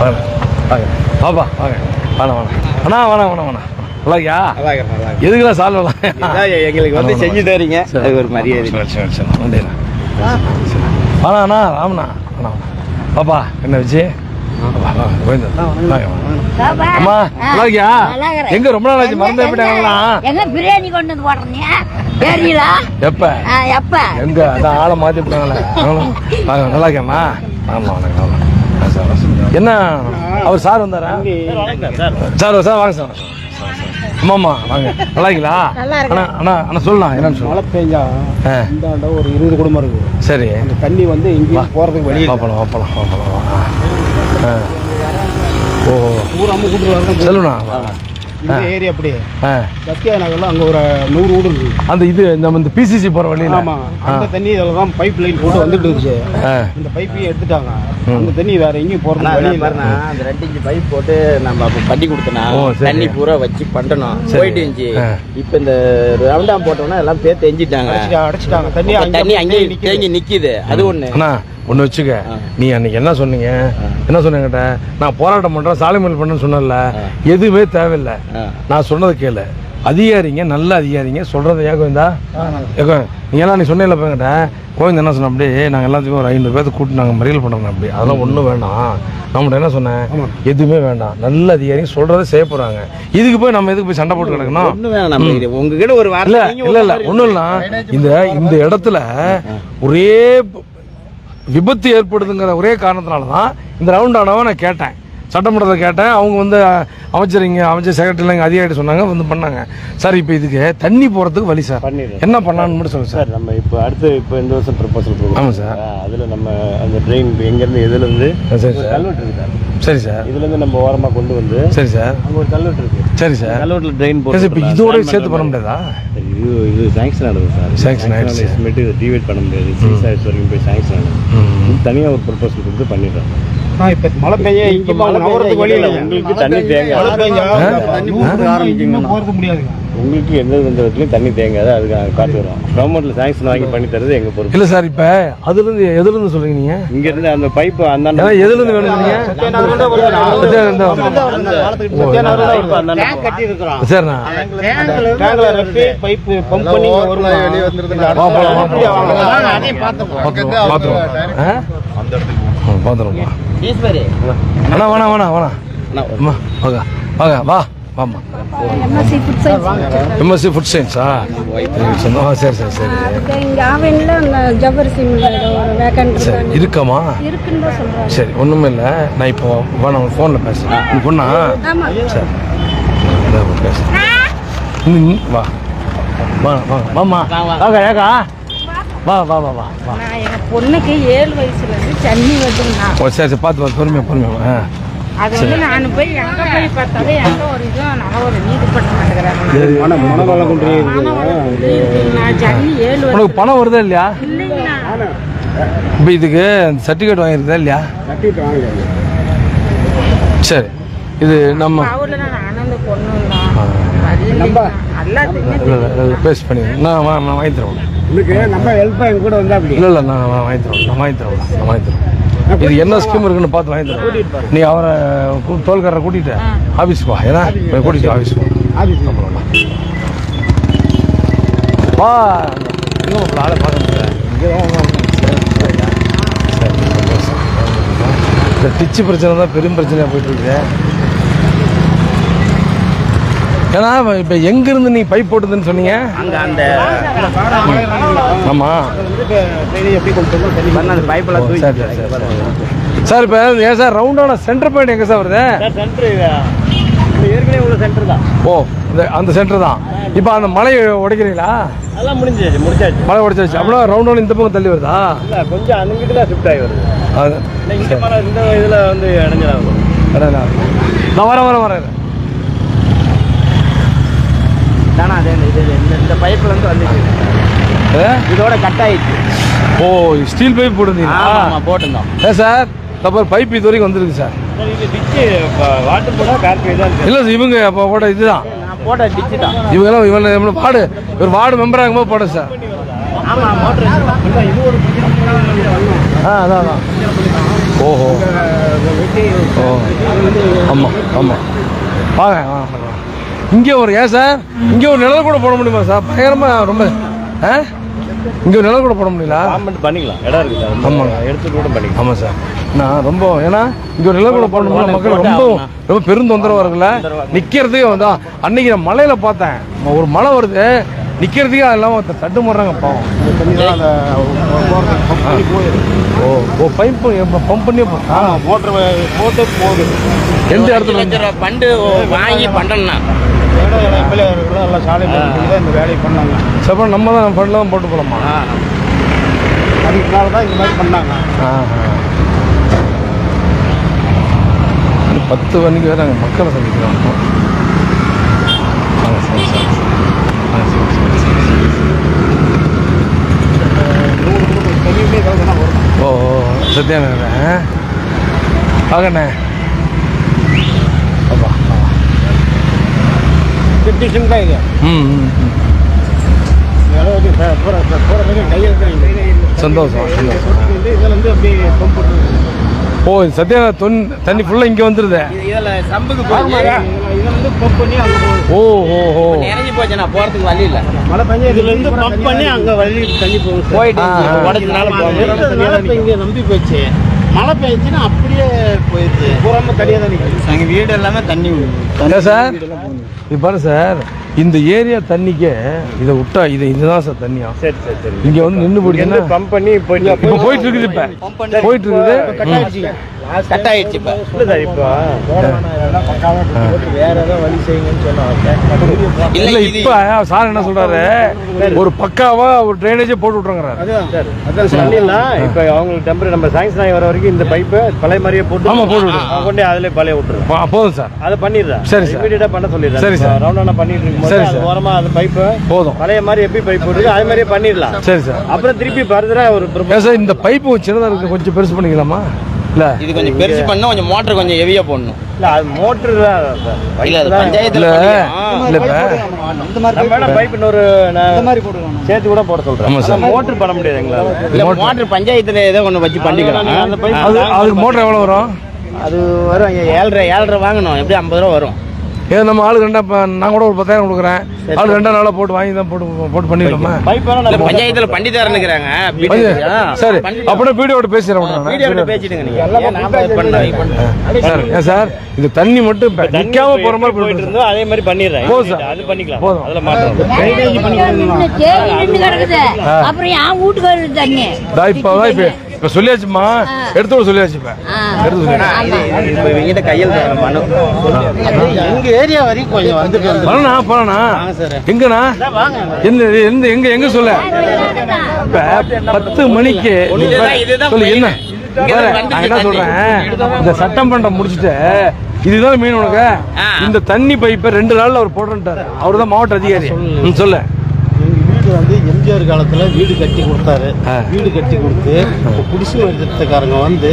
வாங்க. வாங்க. பாப்பா வாங்க. வேணாம் வேணாம் அண்ணா வேணாம் வேணாம் வேணாம் நல்லா இருக்கியா எதுக்குலாம் சால்வலாம் எங்களுக்கு வந்து செஞ்சு தரீங்க அது ஒரு மரியாதை. சரி சரி வாண்ணா அண்ணா ராமண்ணா அண்ணா பாப்பா என்ன வச்சு. அம்மா நல்லா இருக்கியா நல்லா இருக்கிறேன். எங்க ரொம்ப நாள் ஆச்சு? மறந்தே போயிட்டாங்களாம் எங்க பிரியாணி கொண்டு வந்து போடுறீங்க? தெரியல. எப்ப? எப்ப? எங்க? அதான் ஆளை மாத்தி விட்டாங்களே நல்லா இருக்கேம்மா. ஆமா வணக்கம் ஆமா சார். என்ன? அவர் சார் வந்தாரா? சார் சார் வாங்க சார். ஆமாம்மா வாங்க. நல்லா இருக்கீங்களா அண்ணா அண்ணா அண்ணா சொல்லலாம் என்னன்னு மழை சொல்லலாம் பெஞ்சா ஆ. இந்தாண்ட ஒரு இருபது குடும்பம் இருக்கு. சரி. அந்த தண்ணி வந்து இல்லை. வாப்பலாம் வாப்பலாம் வாப்பலாம் ஆ ஆ. ஓ. ஊர் அம்மு வரணும். செல்லுண்ணா. இந்த ஏரியா அப்படியே. ஆ. சத்யா நகர்ல அங்க ஒரு நூறு வீடு இருக்கு. அந்த இது நம்ம இந்த பிசிசி போகிற வழியில். ஆமா. அந்த தண்ணி இதுல தான் பைப் லைன் போட்டு வந்துட்டு இருந்துச்சு. இந்த பைப்பையும் எடுத்துட்டாங்க. அந்த தண்ணி வேற எங்கேயும் போறது வழி இல்லை. அந்த ரெண்டு இன்ச்சு பைப் போட்டு நம்ம அப்போ பண்ணி கொடுத்தனா. தண்ணி பூரா வச்சு பண்ணணும். போயிட்டு இருந்துச்சு. இப்போ இந்த ரவுண்டாம் போட்டோம்னா எல்லாம் பேர் தெரிஞ்சிட்டாங்க அடைச்சிட்டா- அடைச்சிட்டாங்க. தண்ணி தண்ணி அங்கேயே. தேங்கி நிக்குது. அது ஒண்ணு. அண்ணா ஒன்று வச்சுக்க. நீ அன்னைக்கு என்ன சொன்னீங்க? என்ன சொன்னீங்கிட்ட நான் போராட்டம் பண்ணுறேன் சாலை மேல் பண்ணேன்னு சொன்னல எதுவுமே தேவையில்லை. நான் சொன்னதை கேளு. அதிகாரிங்க நல்ல அதிகாரிங்க. சொல்கிறத ஏன் கோவிந்தா ஏகோ நீ சொன்னேன்ல போங்கிட்ட கோவிந்தா என்ன சொன்ன அப்படி நாங்கள் எல்லாத்துக்கும் ஒரு ஐநூறு பேர்த்து கூப்பிட்டு நாங்கள் மறியல் பண்ணுறோம் அப்படி அதெல்லாம் ஒன்றும் வேண்டாம். நம்மகிட்ட என்ன சொன்னேன்? எதுவுமே வேண்டாம். நல்ல அதிகாரிங்க சொல்கிறத செய்ய போகிறாங்க இதுக்கு போய் நம்ம எதுக்கு போய் சண்டை போட்டு கிடக்கணும்? உங்ககிட்ட ஒரு இல்ல இல்ல இல்ல ஒண்ணும் இல்ல. இந்த இந்த இடத்துல ஒரே விபத்து ஏற்படுதுங்கிற ஒரே காரணத்தினால தான் இந்த ரவுண்ட் ஆனவன் நான் கேட்டேன். சட்டமன்றத்தை கேட்டேன். அவங்க வந்து அஹ், அமைச்சர் செக்ரட்டரியில் இங்கே அதிகாரி சொன்னாங்க வந்து பண்ணாங்க. சார் இப்போ இதுக்கு தண்ணி போகிறதுக்கு வழி சார். என்ன பண்ணலான்னு மட்டும் சொல்லுங்க சார். நம்ம இப்போ அடுத்து இப்போ இந்த வருஷம் ப்ரப்போசல் ஆமாம் சார். அதில் நம்ம அந்த ட்ரெயின் எங்கேருந்து எதுலேருந்து சரி சார். கல்வெட்டு இருக்கு சார். சரி சார். இதுலேருந்து நம்ம ஓரமாக கொண்டு வந்து சரி சார். அங்கே ஒரு கல்வெட்டு இருக்கு. சரி சார். கல்வெட்டில் ட்ரெயின் சரி, இப்போ இதோட சேர்த்து பண்ண முடியாதா? இது இது சாங்ஷன் ஆனது சார். Sanction ஆயிடுச்சு. எஸ்டிமேட் டிவைட் பண்ண முடியாது. சிக்ஸ் ஆயிரத்து வரைக்கும் போய் சாங்ஷன் ஆனது. தனியாக ஒரு ப்ரப்போசல் கொடுத்து பண்ணிடுறோம். ஆ, இப்ப மழை பெய்ய இங்க நகரத்துக்கு வழி இல்லை உங்களுக்கு தண்ணி தேங்க போறது முடியாதுங்க உங்களுக்கு எந்த எந்த இடத்துலையும் தண்ணி தேங்காது அதுக்கு பார்த்துக்கிறோம் கவர்மெண்ட்ல சாங்ஷன் வாங்கி பண்ணி தரது எங்கள் பொறுப்பு இல்லை சார் இப்போ அதுலேருந்து எதுலேருந்து சொல்றீங்க நீங்கள் இங்கேருந்து அந்த பைப்பு அந்த எதுலேருந்து வேணும் நீங்கள் கட்டி பைப் பம்ப் பண்ணி வருமா வா போலாம் வா போலாம் அதையும் பார்த்துப்போம் பார்த்துருவோம் பார்த்துருவோம் ஈஸ்வரி வேணா வேணா வேணா வேணா அம்மா வாங்க வாங்க வா வாம்மா எம்எஸ்சி ஃபுட் சயின்ஸ் ஆ சரி சரி சரி. இங்க அந்த ஜவ்வரிசி வேக்கண்ட் சரி இருக்கமா? சரி ஒன்றுமே இல்லை நான் இப்போ வேணா ஃபோனில் பேசுகிறேன் பொண்ணா? சரி. நீ வா. வா வா. வாம்மா. வாங்க ஏக்கா. வா வா வா வா வா. நான் பொண்ணுக்கு ஏழு வயசுல இருந்து தண்ணி வருதுங்கண்ணா. ஓ சரி சரி பார்த்து பார்த்து பொறுமையாக பொறுமையாக ஆ. அது வந்து நான் போய் எங்க போய் பார்த்தாலும் எங்க ஒரு இதுவும் நான் ஒரு நீதி பண்ண மாட்டேங்கிறாங்க. மன மனநலம் கொண்டு நான் தண்ணி ஏழு வருஷம் உனக்கு பணம் வருதா இல்லையா? இப்போ இதுக்கு சர்டிஃபிகேட் வாங்கியிருக்கா இல்லையா? சரி. இது நம்ம ஆனந்த பொண்ணு நான் வா நான் வாங்கி தரேன் உங்களுக்கு நம்ம ஹெல்ப் எங்க கூட வந்தா அப்படி இல்லை இல்லை நான் வாங்கி தரேன் நான் வாங்கி தரேன் நான் வாங்கி தரேன் இது என்ன ஸ்கீம் இருக்குன்னு பார்த்து வாங்கி தரேன் நீ அவரை கூ- தோல்காரரை கூட்டிட்டு ஆஃபீஸ்க்கு வா ஏன்னா கூட்டிட்டு ஆஃபீஸ்க்கு வா. எங்கே உங்களை ஆளை பார்க்க முடியல. இந்த டிச்சு பிரச்சனை தான் பெரும் பிரச்சனையாக போயிட்டு இருக்குது. ஏன்னா இப்போ எங்கேருந்து நீ பைப் போட்டுதுன்னு சொன்னீங்க? அங்க அந்த ஆமாம் சரி சரி இப்போ ஏன் சார் ரவுண்டான சென்டர் பாயிண்ட் எங்கே சார் வருது? ஏற்கனவே உள்ள சென்டர் தான். ஓ இந்த அந்த சென்டர் தான். இப்போ அந்த மலையை உடைக்கிறீங்களா? அதெல்லாம் முடிஞ்சிச்சு முடிச்சாச்சு. மலை உடைச்சாச்சு. அப்படின்னா ரவுண்டான இந்த பக்கம் தள்ளி வருதா? இல்லை கொஞ்சம் அங்கிட்டு தான் ஷிஃப்ட் ஆகி வருது. அது இந்த இதில் வந்து இடைஞ்சலாகும். நான் வரேன் வரேன் வரேன். தானே அதே இந்த இது இந்த இந்த பைப்ல இருந்து வந்துச்சு. ஏ? இதோட கட் ஆயிடுச்சு. ஓ ஸ்டீல் பைப் போட்டுருந்தீங்களா? ஆமா ஆமா போட்டிருந்தோம். ஏ சார் தப்பர் பைப் இது வரைக்கும் வந்துருக்கு சார். சார் இது டிச்சு வாட்டர் இருக்கு. இல்லை சார் இவங்க அப்போ போட்ட இதுதான். நான் போட்ட டிச்சு தான். இவங்கெல்லாம் இவன் இவன் வார்டு இவர் வார்டு மெம்பர் ஆகும்போது போட சார். ஆமா மோட்டர் ஆ அதான் அதான். ஓஹோ. ஓ ஆமாம் ஆமாம் வாங்க வாங்க. இங்கே ஒரு ஏன் சார்? இங்கே ஒரு நிழல் கூட போட முடியுமா சார்? பயங்கரமாக ரொம்ப ஆ? இங்கே ஒரு நிழல் கூட போட முடியல? பண்ணிக்கலாம். இடம் இருக்கு சார். ஆமாங்க. எடுத்து கூட பண்ணிக்கலாம். ஆமாம் சார். நான் ரொம்ப ஏன்னா இங்கே ஒரு நிழல் கூட போடணும்னா மக்கள் ரொம்ப ரொம்ப பெரும் தொந்தரவாக இருக்குல்ல நிற்கிறதுக்கே வந்தா அன்னைக்கு நான் மலையில் பார்த்தேன். ஒரு மழை வருது. நிற்கிறதுக்கே அதெல்லாம் ஒருத்தர் தட்டு மாடுறாங்க பாவம். ஓ ஓ பைப்பு பம்ப் பண்ணி மோட்டர் போட்டு போகுது. எந்த இடத்துல பண்டு வாங்கி எல்லாம் எம்எல்ஏ இருக்கிற எல்லாம் சாலை தான் இந்த வேலையை பண்ணாங்க சப்போ நம்ம தான் ஃபண்டில் தான் போட்டு போகலாமா அதுக்குனால தான் இந்த மாதிரி பண்ணாங்க. பத்து மணிக்கு வேறு அங்கே மக்களை சந்திக்கிறோம். ஆ, சரி, சரி, சரி. ஆ, சரி, சரி, சரி, சரி. தண்ணியுமே கலந்து தான் வரும் ஓ ஓ, சத்யானகர் ஆகண்ணே அப்பா போகிற கையில் சந்தோஷம் ஓ சத்யா தொன் தண்ணி ஃபுல்லாக இங்கே வந்துடுது இதுல சம்புக்கு பாருங்க, இதில் வந்து பம்ப் பண்ணி அங்கே போகுது ஓ ஓ ஓ நிறைஞ்சு போச்சு நான் போறதுக்கு வழி இல்ல மழை பெஞ்சா இதுல இருந்து பம்ப் பண்ணி அங்க வழி தண்ணி போகும் போயிட்டு இங்க நம்பி போச்சு மழை பெய்ஞ்சுன்னா அப்படியே போயிடுது. பூராம தனியாக தான் நிற்குது எங்க வீடு எல்லாமே தண்ணி என்ன சார்? இப்போ பாரு சார். இந்த ஏரியா தண்ணிக்கே இதை விட்டா இது இதுதான் சார் தண்ணியா சரி சரி சரி. இங்கே வந்து நின்று போடுச்சுன்னா பம்ப் பண்ணி போயிட்டு இப்போ போயிட்டு இருக்குது இப்போ போயிட்டு இருக்குது கட் ஆயிடுச்சு இப்ப. இல்லை சார் இப்போ. வேற ஏதாவது வழி செய்யுங்கன்னு சொன்னாங்க இல்ல இப்போ சார் என்ன சொல்றாரு? ஒரு பக்காவா ஒரு ட்ரைனேஜே போட்டு விட்ருங்கிறாரு அதான். சார் அதான் சார் பண்ணிடலாம் இப்போ அவங்களுக்கு டெம்பரரி நம்ம சாங்ஷன் ஆகி வர வரைக்கும் இந்த பைப்பை பழைய மாதிரியே போட்டு ஆமா, போட்டு கொண்டு அதிலே பழைய விட்டுருவோம் போதும் சார். அதை பண்ணிடுறேன் சரி, சார். இமீடியட்டாக பண்ண சொல்லிடுறேன் சரி, சார். ரவுண்டான பண்ணிட்டு இருக்கும்போது சரி, சார். ஓரமா அந்த பைப்பை. போதும். பழைய மாதிரி எப்படி பைப் போட்டுருக்கு அது மாதிரியே பண்ணிடலாம். சரி சார். அப்புறம் திருப்பி ஃபர்தரா ஒரு சார் இந்த பைப்பு சின்னதாக இருக்கு கொஞ்சம் பெருசு பண்ணிக்கலாமா? இல்லை. இது கொஞ்சம் பெருசு பண்ணா கொஞ்சம் மோட்டர் கொஞ்சம் ஹெவியா போடணும். இல்ல அது மோட்டர் தான். இல்ல பஞ்சாயத்துல இல்ல. வேணா பைப் இன்னொரு சேர்த்து கூட போட சொல்றேன். ஆமா, சார். மோட்டர் பண்ண முடியாது எங்களால. இல்ல மோட்டர் பஞ்சாயத்துல ஏதோ ஒண்ணு வச்சு பண்ணிக்கலாம். அந்த பைப் அது மோட்டர் எவ்வளோ வரும்? அது வரும் ஏழரை ஏழரை வாங்கணும். எப்படி ஐம்பது ரூபா வரும். ஏன் நம்ம ஆளு ரெண்டா நான் கூட ஒரு பத்தாயிரம் கொடுக்குறேன் ஆளு ரெண்டா நாளாக போட்டு வாங்கி தான் போட்டு போட்டு பண்ணிடலாமா பஞ்சாயத்துல பண்ணி தரேன்னுக்குறாங்க சரி அப்படின்னா வீடியோட இது பண்ணலாம் சார் ஏன் சார் இந்த தண்ணி மட்டும் நிக்காம போற மாதிரி போயிட்டு போயிட்டு இருந்தோம் அதே மாதிரி பண்ணிடுறேன் போதும் சார். அது பண்ணிக்கலாம் போதும். அதுல கிடக்குது அப்புறம் என் வீட்டுக்கு தண்ணி இப்போ இப்போ சொல்லியாச்சுமா எடுத்து விட சொல்லியாச்சு இப்போ. எடுத்து சொல்லியாச்சு இப்ப இவங்கிட்ட கையில் தரணும் மனு. எங்க ஏரியா வரைக்கும் கொஞ்சம் வந்து பழனா பழனா எங்கண்ணா? எந்த எந்த எங்க எங்க சொல்ல? இப்ப பத்து மணிக்கு சொல்லு என்ன? நான் என்ன. சொல்றேன்? இந்த சட்டம் பண்ற முடிச்சுட்டு இதுதான் மீன் உனக்கு. இந்த தண்ணி பைப்பை ரெண்டு நாள்ல அவர் போடுறாரு அவர் தான் மாவட்ட அதிகாரி. ம், சொல்லு. எங்க வீடு வந்து எம்ஜிஆர் காலத்துல வீடு கட்டி கொடுத்தாரு. வீடு கட்டி கொடுத்து இப்ப குடிசை எடுத்தக்காரங்க வந்து.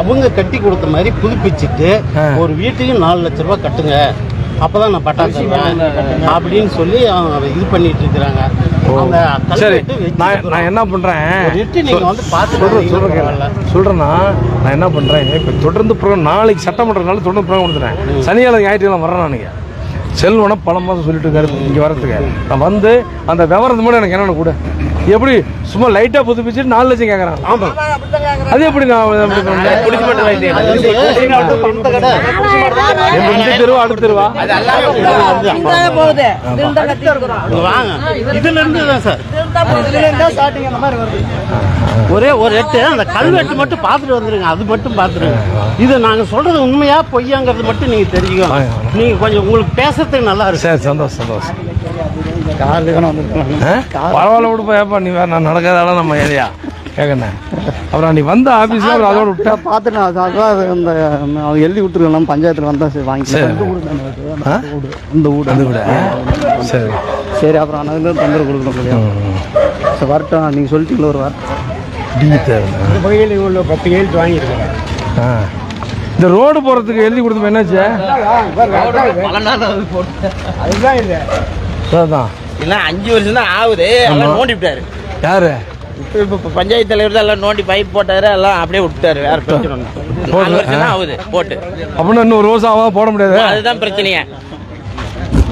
அவங்க கட்டி கொடுத்த மாதிரி புதுப்பிச்சுட்டு. ஒரு வீட்டுக்கு நாலு லட்ச ரூபாய் கட்டுங்க. அப்பதான் நான் பட்டா தருவேன் அப்படின்னு சொல்லி அவங்க இது பண்ணிட்டு இருக்கிறாங்க. சரி. நான் நான் என்ன பண்றேன்? ஒரு எட்டு நீங்க வந்து பார்த்து கேளு. சொல்றேன்னா நான் என்ன பண்றேன்? இப்போ தொடர்ந்து நாளைக்கு சட்டமன்றனால தொடர்ந்து ப்ரோக்ராம் கொடுத்துறேன் சனியாளர் ஞாயிற்றுக்கிழமை வரேன் நானுங்க செல்வனை பல மாதம் சொல்லிட்டு இருக்காரு இங்கே வரதுக்கு நான் வந்து அந்த விவரத்து மட்டும் எனக்கு என்னென்ன கூட. எப்படி? சும்மா லைட்டாக புதுப்பிச்சுட்டு நாலு லட்சம் கேட்குறான் ஆமாம் அது எப்படி நான் இந்த தெருவா அடுத்த தெருவா? போகுது. இங்க வாங்க. இதுல இருந்து தான் சார். இதுல இருந்தா ஸ்டார்டிங் அந்த மாதிரி வருது. ஒரே ஒரு எட்டு அந்த கல்வெட்டு மட்டும் பார்த்துட்டு வந்துருங்க. அது மட்டும் பார்த்துருங்க. இது நாங்க சொல்றது உண்மையா பொய்யாங்கிறது மட்டும் நீங்க தெரிஞ்சுக்கணும். நீங்க கொஞ்சம் உங்களுக்கு பேசுறதுக்கு நல்லா இருக்கு. சரி சந்தோஷம் சந்தோஷம்? பரவாயில்ல விடுப்பா ஏப்பா நீ வேற நான் நடக்காதால நம்ம ஏரியா. கேட்கண்ணே அப்புறம் நீ வந்த ஆஃபீஸில் அப்புறம் அதோட விட்டா. பார்த்துட்டு நான் அதான் அது அந்த அவங்க எழுதி விட்டுருக்கலாம் பஞ்சாயத்தில் வந்தால் சரி வாங்கி? இந்த வீடு வந்து விட சரி. சரி அப்புறம் அதுல தொந்தரவு கொடுக்க முடியும் சரி வரட்டும். நீங்கள் சொல்லிட்டீங்களா ஒரு வாரம் இவ்வளோ பத்து கையெழுத்து வாங்கியிருக்கேன். ஆ. இந்த ரோடு போகிறதுக்கு எழுதி கொடுத்தோம் என்னாச்சு? அதுதான் இது அதான். இல்ல அஞ்சு வருஷம் தான் ஆகுது. அவர் நோண்டி விட்டாரு. யாரு? இப்போ இப்போ பஞ்சாயத்து தலைவர் தான் எல்லாம் நோண்டி பைப் போட்டாரு எல்லாம் அப்படியே விட்டாரு வேற பிரச்சனை. நாலு வருஷம் தான் ஆகுது. போட்டு. அப்படின்னா இன்னும் ஒரு வருஷம் ஆகாம போட முடியாது. அதுதான் பிரச்சனையே.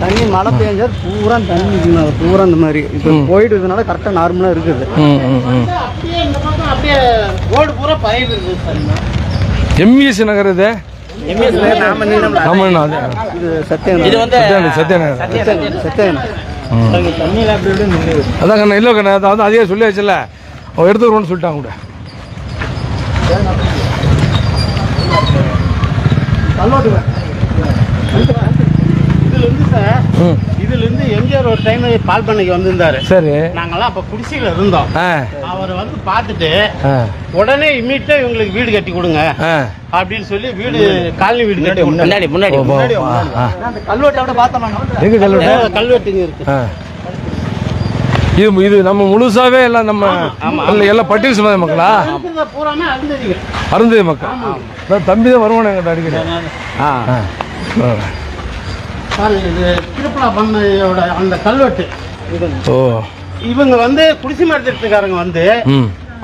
தண்ணி மழை பெஞ்சா பூரா தண்ணி பூரா இந்த மாதிரி. இப்போ போயிட்டு இருக்கனால கரெக்டாக நார்மலாக இருக்குது. அப்படியே ரோடு பூரா பயிர் இருக்குது சார். எம்இஎஸ் நகர் இது? அதான் கண்ணா இல்லை கண்ணா அதை வந்து அதே சொல்லியாச்சுல்ல அவன் எடுத்துக்கிறோன்னு சொல்லிட்டாங்க கூட. இருந்து சார் ம். இதுல இருந்து எம்ஜிஆர் ஒரு டைம் பால் பண்ணைக்கு வந்திருந்தாரு. சரி. நாங்கெல்லாம் அப்ப குடிசையில இருந்தோம். ஆ. அவர் வந்து பார்த்துட்டு உடனே இம்மீடியா இவங்களுக்கு வீடு கட்டி கொடுங்க. ஆ. அப்படின்னு சொல்லி வீடு காலனி வீடு கட்டி. முன்னாடி முன்னாடி. அந்த பார்த்தோம் எங்க கல்வெட்டு? கல்வெட்டுங்க இருக்கு. இது இது நம்ம முழுசாவே எல்லாம் நம்ம எல்லாம் பட்டியல் சமுதாய மக்களா? அருந்ததி மக்கள். தம்பி தான் வருவானே எங்கிட்ட அடிக்கடி. ஆ. இது திருப்பலா பண்ணையோட அந்த கல்வெட்டு. ஓ. இவங்க வந்து குடிசை மரத்திட்டத்துக்காரங்க வந்து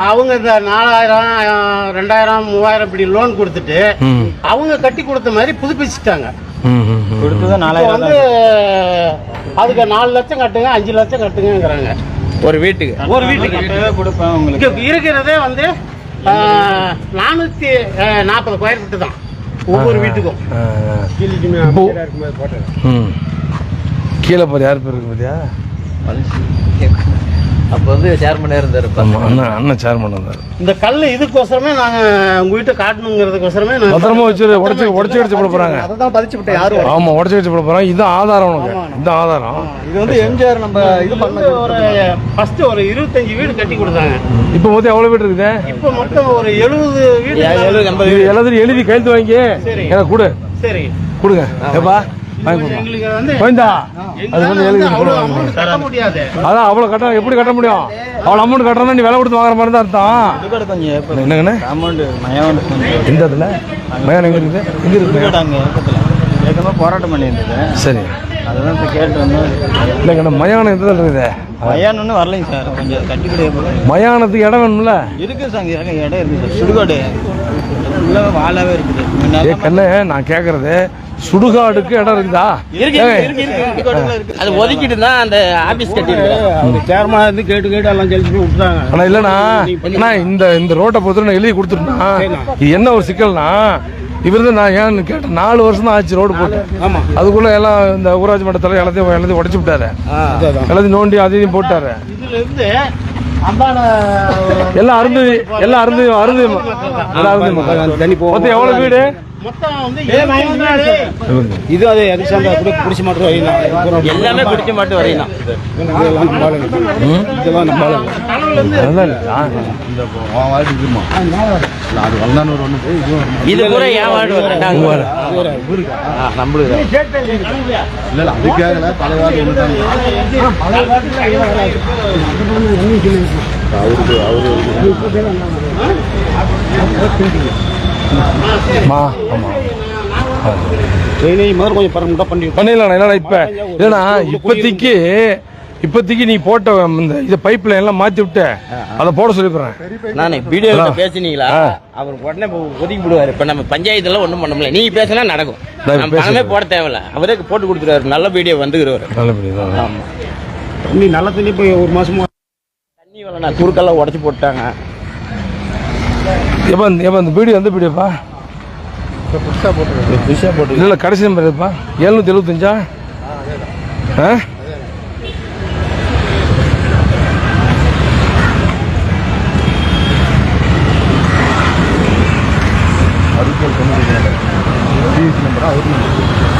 அவங்க இந்த நாலாயிரம் ரெண்டாயிரம் மூவாயிரம் இப்படி லோன் கொடுத்துட்டு அவங்க கட்டி கொடுத்த மாதிரி புதுப்பிச்சுட்டாங்க. கொடுத்தது வந்து அதுக்கு நாலு லட்சம் கட்டுங்க அஞ்சு லட்சம் கட்டுங்கிறாங்க ஒரு வீட்டுக்கு? ஒரு வீட்டுக்கு. கொடுப்பேன் இங்க இருக்கிறதே வந்து நானூத்தி நாற்பது ஸ்கொயர் ஃபீட்டு தான். ஒவ்வொரு வீட்டுக்கும். ஆ, ஆ. இப்போ- ம். கீழே பாரு யார் பேர் இருக்கு பார்த்தியா அப்போ வந்து சேர்மனே இருந்தாரு. ஆமாம் அண்ணன் அண்ணன் சேர்மன் வந்தார் இந்த கல் இதுக்கோசரமே நாங்க உங்க வீட்டை காட்டணுங்கிறதுக்கோசரமே நாங்க- பத்திரமா வச்சு உடச்சி உடச்சி அடிச்சு போட போகிறாங்க அதை தான் பதிச்சு விட்டேன். யாரும். ஆமாம் உடச்சி அடிச்சு போட போகிறாங்க இதுதான் ஆதாரம் உனக்கு. இதுதான் ஆதாரம். இது வந்து எம்ஜிஆர் நம்ம இது வந்து ஒரு ஃபர்ஸ்ட் ஒரு இருபத்தஞ்சு வீடு கட்டி கொடுத்தாங்க. இப்போ மொத்தம் எவ்வளோ வீடு இருக்குது இப்போ மொத்தம் ஒரு எழுபது வீடு இது எல்லாத்தையும் எழுதி கையெழுத்து வாங்கி சரி. எனக்கு கொடு. சரி. கொடுங்க. ஏப்பா. கோயந்தா அது வந்து எழுதி அதான் அவ்வளோ கட்ட எப்படி கட்ட முடியும்? அவ்வளோ அமௌண்ட் கட்டுறதா நீ விலை கொடுத்து வாங்குற மாதிரி தான் அர்த்தம். என்னங்கண்ணே? அமௌண்ட் மயம் எந்த இடத்துல மயானம் எங்கே இருக்குது எங்கே இருக்குது அங்கே ஏற்கனவே போராட்டம் பண்ணியிருந்தது. சரி. அதுதான் இப்போ கேட்டு வந்தோம். இல்லைங்கண்ணா மயானம் எந்த இருக்குது? மயான் ஒன்றும் வரலைங்க சார். கொஞ்சம் கட்டி கிடையாது மயானத்துக்கு இடம் வேணும்ல? இருக்குது சார் இங்கே இடம் இருக்குது சார். சுடுகாடு. ஃபுல்லாக வாழாவே இருக்குது. ஏ கண்ணு நான் கேட்கறது சுடுகாடுக்கு இடம் இருக்குதா? ஏய், அது ஒதுக்கிட்டு தான் அந்த ஆபீஸ் கட்டி சேர்மன் வந்து கேட்டு கேட்டு எல்லாம் ஜெயிச்சு விட்டுறாங்க ஆனா இல்லண்ணா. அண்ணா இந்த இந்த ரோட்டை பொறுத்தவரை நான் எழுதி கொடுத்துட்டேன்னா இது என்ன ஒரு சிக்கல்னா இவர் தான் நான் ஏன்னு கேட்டேன். நாலு வருஷம் தான் ஆச்சு ரோடு போட்டு. ஆமா. அதுக்குள்ள எல்லாம் இந்த ஊராட்சி மட்டத்தில் எல்லாத்தையும் எல்லாத்தையும் உடச்சு விட்டாரு. எல்லாத்தையும் நோண்டி அதையும் போட்டாரு. இருந்து எல்லாம் அருந்ததி எல்லாம் அருந்ததி அருந்ததி ம- எல்லாம் அருந்ததி மக்கள். மொத்தம் எவ்வளவு வீடு. இது அது எக்ஸாம்பிள் அப்படி பிடிச்சி மட்டும் வைக்கலாம் எல்லாமே பிடிச்ச மட்டும் வரையணும் இதெல்லாம் நம்ம அதெல்லாம் இல்லையா? அது வந்தானூர் ஒன்று இது பூரா ஏன் வார்டு உங்க வார்டு. நம்மளுக்கு இல்லை அதுக்காக ஆமா. ட்ரைனேஜ் மாதிரி கொஞ்சம் பண்ணிடலாம் இல்லைண்ணா இப்ப இல்லைண்ணா இப்போதைக்கு இப்போதைக்கு நீ போட்ட இந்த இது பைப் லைன் எல்லாம் மாத்தி விட்டு. அதை போட சொல்லிடுறேன் நானே வீடியோவில் அதான். பேசுனீங்களா. அவர் உடனே இப்போ ஒதுக்கி விடுவாரு. இப்போ நம்ம பஞ்சாயத்துல ஒன்றும் பண்ண முடியல. நீங்க பேசினா நடக்கும். நம்ம. பணமே போட தேவையில்ல. அவரே போட்டு கொடுத்துருவாரு. நல்ல வீடியோ வந்துக்கிறவர். நல்லபடியா தண்ணி நல்ல தண்ணி போய் ஒரு மாசமா? தண்ணி வரல குறுக்கெல்லாம் உடச்சி போட்டாங்க. எப்போ எப்போ இந்த வீடியோ எந்த வீடியோப்பா புதுசாக போட்டு இல்லை கடைசி நம்பர் எதுப்பா? எழுநூற்றி எழுபத்தஞ்சா ஆ?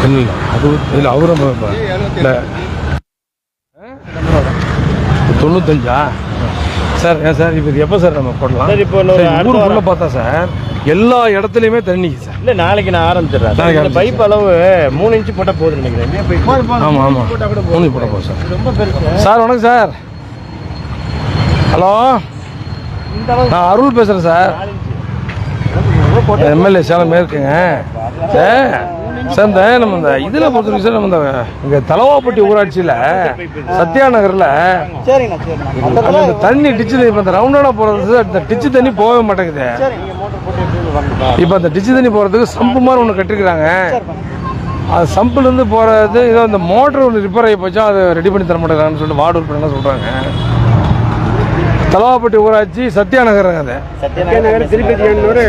இல்லை அது இல்லை அவரும் இல்லை. தொண்ணூத்தஞ்சா? சார் ஏன் சார் இப்போ எப்போ சார் நம்ம போடலாம்? சார், இப்போ இன்னொரு சார், அடுத்த ஊருக்குள்ள பார்த்தா சார் எல்லா இடத்துலையுமே தண்ணி சார். இல்ல நாளைக்கு நான் ஆரம்பிச்சிடுறேன். இந்த பைப் அளவு மூணு இன்ச்சு போட்டா போதும் நினைக்கிறேன். ஆமாம் ஆமாம் மூணு போட போதும். சார். ரொம்ப பெருசு சார். வணக்கம் சார். ஹலோ? நான் அருள் பேசுகிறேன் சார். எம்எல்ஏ சேலம் மேற்குங்க சார் இந்த நம்ம இந்த இதில் பொறுத்தவரைக்கும் சார் நம்ம இந்த இங்கே தலவாப்பட்டி ஊராட்சியில் சத்யா நகரில் அந்த அந்த இந்த தண்ணி டிச்சு இப்போ இந்த ரவுண்டானா போகிறது சார் இந்த டிச்சு தண்ணி போகவே மாட்டேங்குது. இப்போ அந்த டிச்சு தண்ணி போகிறதுக்கு சம்பு மாதிரி ஒன்று கட்டிருக்கிறாங்க. அது சம்புலேருந்து போகிறது ஏதோ இந்த மோட்டர் ஒன்று ரிப்பேர் ஆகி போச்சா அதை ரெடி பண்ணி தர மாட்டேங்கிறாங்கன்னு சொல்லிட்டு வார்டு உறுப்பினர் சொல்கிறாங்க தலவாப்பட்டி ஊராட்சி சத்யா நகருங்க அது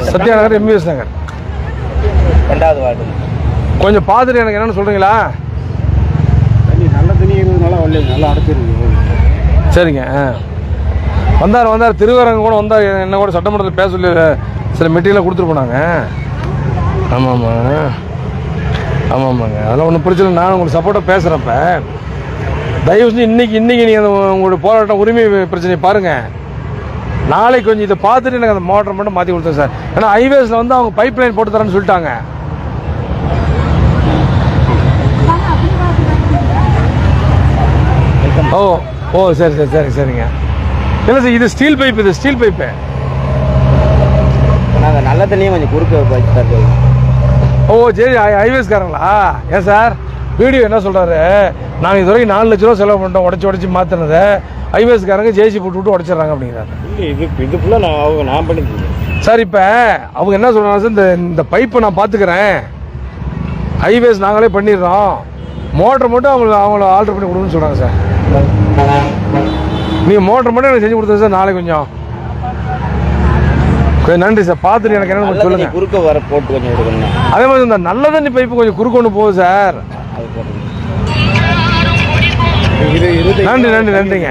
சத்யநகர் எம்விஎஸ் நகர். ரெண்டாவது வார்டு. கொஞ்சம் பார்த்துட்டு எனக்கு என்னென்னு சொல்கிறீங்களா நல்ல தண்ணி இருந்ததுனால ஒன்றும் நல்லா அடைச்சிருக்கு சரிங்க ஆ. வந்தார் வந்தார். திருவரங்க கூட வந்தார் என்ன கூட சட்டமன்றத்தில் பேச சொல்லி சில மெட்டீரியலை கொடுத்துட்டு போனாங்க. ஆமாம் ஆமாங்க ஆமாம் ஆமாங்க அதெல்லாம் ஒன்றும் பிரச்சனை. நான் உங்களுக்கு சப்போர்ட்டாக பேசுகிறப்ப தயவு செஞ்சு இன்னைக்கு இன்னைக்கு நீங்கள் அந்த உங்களுடைய போராட்டம் உரிமை பிரச்சனையை பாருங்கள் நாளைக்கு கொஞ்சம் இதை பார்த்துட்டு எனக்கு அந்த மோட்டர் மட்டும் மாற்றி கொடுத்தேன் சார். ஏன்னா ஹைவேஸில் வந்து அவங்க பைப் லைன் போட்டு தரேன்னு சொல்லிட்டாங்க. ஓ ஓ சரி சரி சரி சரிங்க. இல்லை சார் இது ஸ்டீல் பைப் இது ஸ்டீல் பைப்பு நாங்கள் நல்ல தண்ணியை கொஞ்சம் குறுக்க ஓ சரி ஹைவேஸ்காரங்களா ஏன் சார்? வீடியோ என்ன சொல்கிறாரு நாங்கள் இது வரைக்கும் நாலு லட்ச ரூபா செலவு பண்ணிட்டோம் உடச்சி உடச்சி மாற்றினதை ஹைவேஸ்காரங்க ஜேசி போட்டு விட்டு உடச்சிடுறாங்க அப்படிங்கிறாரு. இது இது ஃபுல்லாக நான் அவங்க நான் பண்ணிருக்கேன் சார் இப்போ அவங்க என்ன சொல்கிறாங்க சார் இந்த இந்த பைப்பை நான் பார்த்துக்கிறேன் ஹைவேஸ் நாங்களே பண்ணிடுறோம். மோட்டர் மட்டும் அவங்களுக்கு அவங்கள ஆல்டர் பண்ணி கொடுங்கன்னு சொல்கிறாங்க சார். நீங்கள் மோட்டர் மட்டும் எனக்கு செஞ்சு கொடுத்தா சார் நாளைக்கு கொஞ்சம். கொஞ்சம் நன்றி சார். பார்த்துட்டு எனக்கு என்னன்னு கொஞ்சம் சொல்லுங்கள் குறுக்க வர போட்டு கொஞ்சம் அதே மாதிரி இந்த நல்ல தண்ணி பைப்பு கொஞ்சம் குறுக்கொண்டு போகுது சார். இது இருபது நன்றி நன்றி நன்றிங்க.